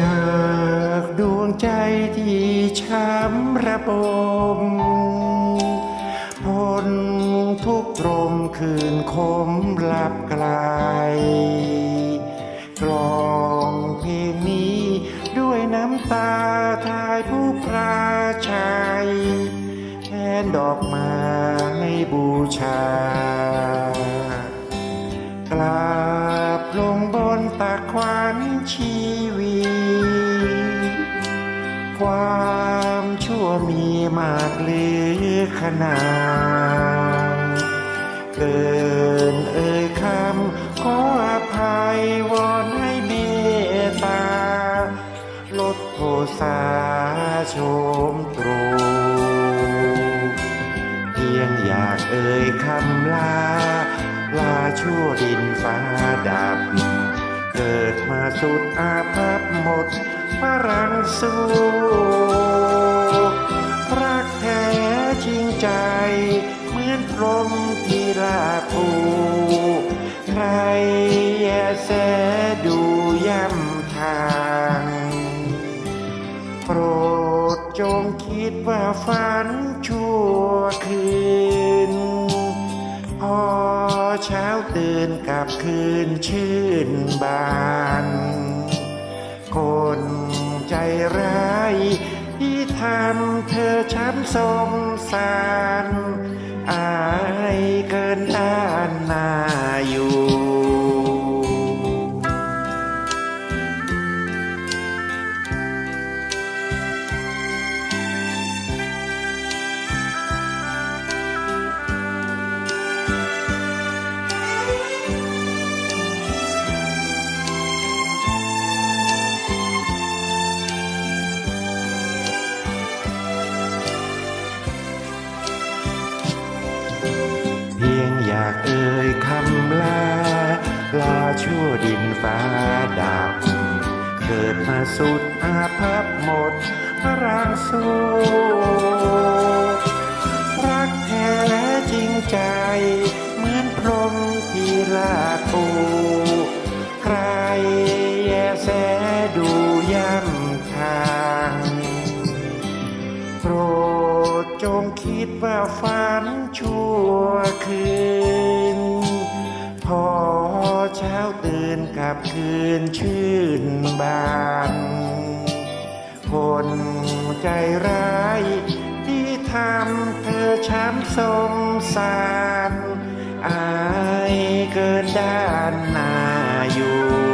จากดวงใจที่ช้ำระบมพ้นทุกตรมคืนคมหลับไกลกลองเพลงนี้ด้วยน้ำตาทายผู้พระชัยแทนดอกไม้บูชา มีมากเหลือขนาดเกินเอ่ยคำขออภัยวอนให้เมตตา ลดโทสาโชมตรูเพียงอยากเอ่ยคำลา ลาชั่วดินฟ้าดับ เกิดมาสุดอาภัพหมดพลังสู้ ราภูใครแยแสดูย่ำทาง โปรดจงคิดว่าฝันชั่วคืน พอเช้าตื่นกลับคืนชื่นบานำเธอช้ำสงสาร อายเกินด้านนาอยู่ เพียงอยากเอ่ยคำลา ลาชั่วดินฟ้าดับ เกิดมาสุดอาภัพหมดพลังสูรักแท้จริงใจ เหมือนพรหมที่ลาปูใครแยแสดูย่ำทางโปรดจงคิดว่าฝันชั่ว คืน พอเช้าตื่นกลับคืนชื่นบาน คนใจร้าย ที่ทำเธอช้ำสมสาร อายเกินด้านหน้าอยู่